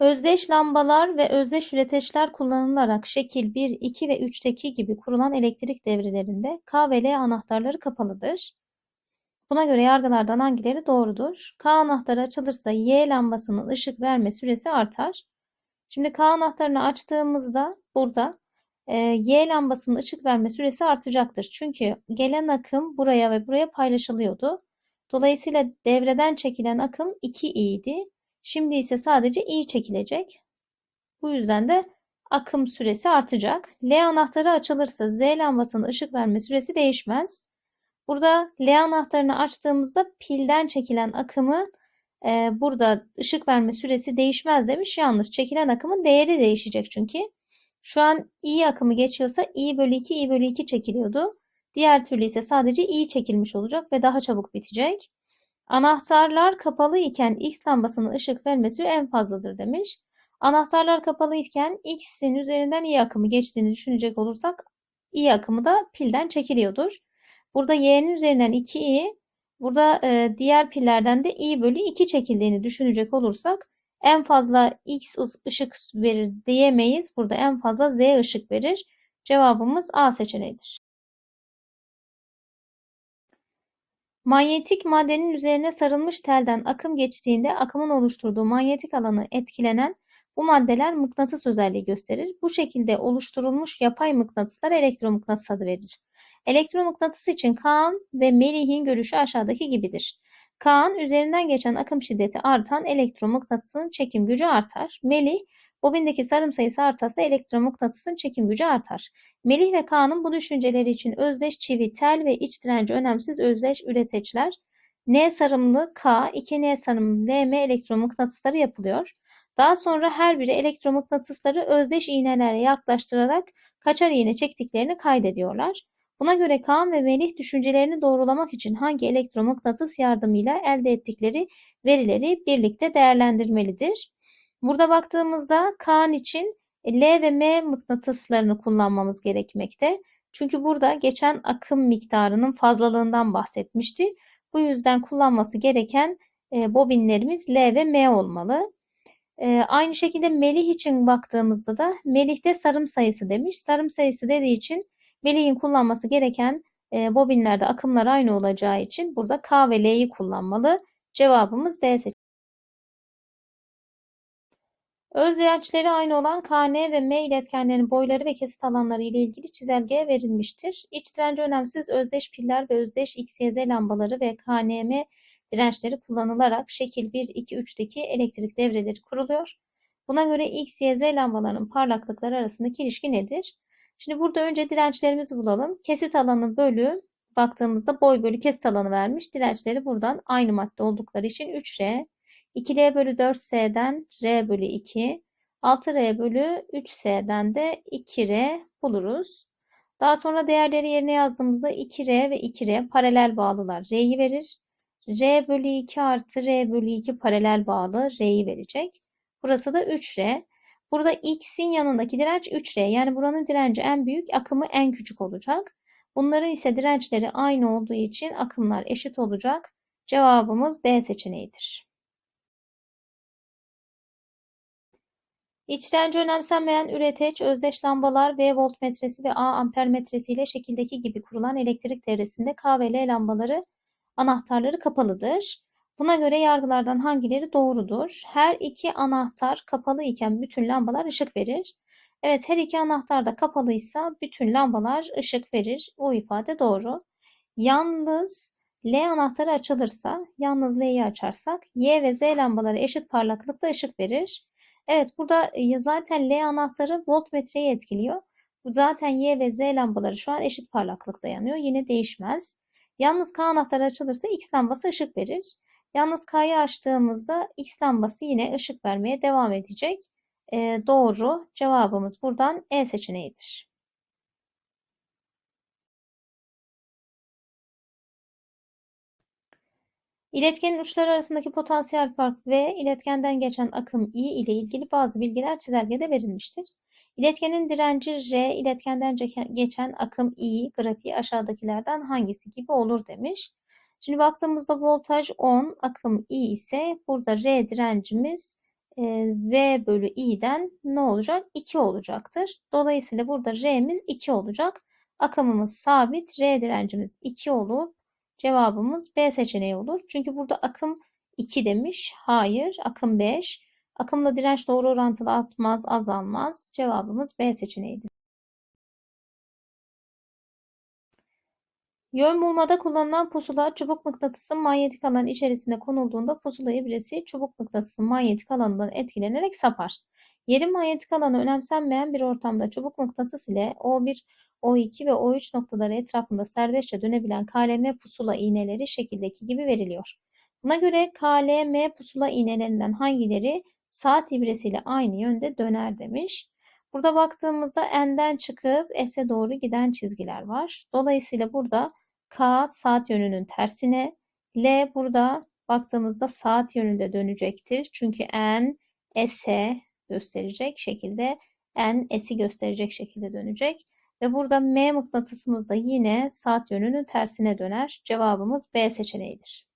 Özdeş lambalar ve özdeş üreteçler kullanılarak şekil 1, 2 ve 3'teki gibi kurulan elektrik devrelerinde K ve L anahtarları kapalıdır. Buna göre yargılardan hangileri doğrudur? K anahtarı açılırsa Y lambasının ışık verme süresi artar. Şimdi K anahtarını açtığımızda burada e, Y lambasının ışık verme süresi artacaktır. Çünkü gelen akım buraya ve buraya paylaşılıyordu. Dolayısıyla devreden çekilen akım 2i idi. Şimdi ise sadece i çekilecek. Bu yüzden de akım süresi artacak. L anahtarı açılırsa Z lambasının ışık verme süresi değişmez. Burada L anahtarını açtığımızda pilden çekilen akımı e, burada ışık verme süresi değişmez demiş. Yalnız çekilen akımın değeri değişecek çünkü. Şu an I akımı geçiyorsa I bölü 2 I bölü 2 çekiliyordu. Diğer türlü ise sadece I çekilmiş olacak ve daha çabuk bitecek. Anahtarlar kapalı iken X lambasının ışık vermesi en fazladır demiş. Anahtarlar kapalı iken X'in üzerinden I akımı geçtiğini düşünecek olursak I akımı da pilden çekiliyordur. Burada Y'nin üzerinden 2i, burada e, diğer pillerden de i bölü 2 çekildiğini düşünecek olursak en fazla x ışık verir diyemeyiz. Burada en fazla z ışık verir. Cevabımız A seçeneğidir. Manyetik maddenin üzerine sarılmış telden akım geçtiğinde akımın oluşturduğu manyetik alanı etkilenen bu maddeler mıknatıs özelliği gösterir. Bu şekilde oluşturulmuş yapay mıknatıslar elektromıknatıs adı verilir. Elektromıknatıs için Kaan ve Melih'in görüşü aşağıdaki gibidir. Kaan üzerinden geçen akım şiddeti artan elektromıknatısın çekim gücü artar. Melih bobindeki sarım sayısı artarsa elektromıknatısın çekim gücü artar. Melih ve Kaan'ın bu düşünceleri için özdeş çivi, tel ve iç direnci önemsiz özdeş üreteçler N sarımlı K, 2N sarımlı LM elektromıknatısları yapılıyor. Daha sonra her biri elektromıknatısları özdeş iğnelerle yaklaştırarak kaçar iğne çektiklerini kaydediyorlar. Buna göre Kaan ve Melih düşüncelerini doğrulamak için hangi elektromıknatıs yardımıyla elde ettikleri verileri birlikte değerlendirmelidir. Burada baktığımızda Kaan için L ve M mıknatıslarını kullanmamız gerekmekte. Çünkü burada geçen akım miktarının fazlalığından bahsetmişti. Bu yüzden kullanması gereken e, bobinlerimiz L ve M olmalı. E, aynı şekilde Melih için baktığımızda da Melih'te sarım sayısı demiş. Sarım sayısı dediği için Melih'in kullanması gereken e, bobinlerde akımlar aynı olacağı için burada K ve L'yi kullanmalı. Cevabımız D seçeneği. Öz dirençleri aynı olan KN ve M iletkenlerin boyları ve kesit alanları ile ilgili çizelge verilmiştir. İç direnci önemsiz özdeş piller ve özdeş XYZ lambaları ve KNM dirençleri kullanılarak şekil 1, 2, 3'teki elektrik devreleri kuruluyor. Buna göre X, Y, Z lambaların parlaklıkları arasındaki ilişki nedir? Şimdi burada önce dirençlerimizi bulalım. Kesit alanı bölü baktığımızda boy bölü kesit alanı vermiş. Dirençleri buradan aynı madde oldukları için 3R. 2L bölü 4S'den R bölü 2. 6R bölü 3S'den de 2R buluruz. Daha sonra değerleri yerine yazdığımızda 2R ve 2R paralel bağlılar R'yi verir. R bölü 2 artı R bölü 2 paralel bağlı R'yi verecek. Burası da 3R. Burada X'in yanındaki direnç 3R. Yani buranın direnci en büyük, akımı en küçük olacak. Bunların ise dirençleri aynı olduğu için akımlar eşit olacak. Cevabımız D seçeneğidir. İç direnci önemsenmeyen üreteç, özdeş lambalar V voltmetresi ve A ampermetresi ile şekildeki gibi kurulan elektrik devresinde K ve L lambaları anahtarları kapalıdır. Buna göre yargılardan hangileri doğrudur? Her iki anahtar kapalı iken bütün lambalar ışık verir. Evet her iki anahtar da kapalıysa bütün lambalar ışık verir. O ifade doğru. Yalnız L anahtarı açılırsa, yalnız L'yi açarsak Y ve Z lambaları eşit parlaklıkta ışık verir. Evet burada e, zaten L anahtarı voltmetreyi etkiliyor. Zaten Y ve Z lambaları şu an eşit parlaklıkta yanıyor. Yine değişmez. Yalnız K anahtarı açılırsa X lambası ışık verir. Yalnız K'yı açtığımızda X lambası yine ışık vermeye devam edecek. E, doğru cevabımız buradan E seçeneğidir. İletkenin uçları arasındaki potansiyel fark ve iletkenden geçen akım I ile ilgili bazı bilgiler çizelgede verilmiştir. İletkenin direnci R, iletkenden geçen akım I grafiği aşağıdakilerden hangisi gibi olur demiş. Şimdi baktığımızda voltaj 10, akım I ise burada R direncimiz e, V bölü i'den ne olacak? 2 olacaktır. Dolayısıyla burada R'miz 2 olacak. Akımımız sabit. R direncimiz 2 olur. Cevabımız B seçeneği olur. Çünkü burada akım 2 demiş. Hayır. Akım 5. Akımla direnç doğru orantılı artmaz, azalmaz. Cevabımız B seçeneğidir. Yön bulmada kullanılan pusula çubuk mıknatısın manyetik alan içerisine konulduğunda pusula ibresi çubuk mıknatısın manyetik alanından etkilenerek sapar. Yerin manyetik alanı önemsenmeyen bir ortamda çubuk mıknatıs ile O1, O2 ve O3 noktaları etrafında serbestçe dönebilen KLM pusula iğneleri şekildeki gibi veriliyor. Buna göre KLM pusula iğnelerinden hangileri saat ibresiyle aynı yönde döner demiş. Burada baktığımızda N'den çıkıp S'e doğru giden çizgiler var. Dolayısıyla burada K saat yönünün tersine, L burada baktığımızda saat yönünde dönecektir. Çünkü N S'e gösterecek şekilde, N S'i gösterecek şekilde dönecek. Ve burada M mıknatısımız da yine saat yönünün tersine döner. Cevabımız B seçeneğidir.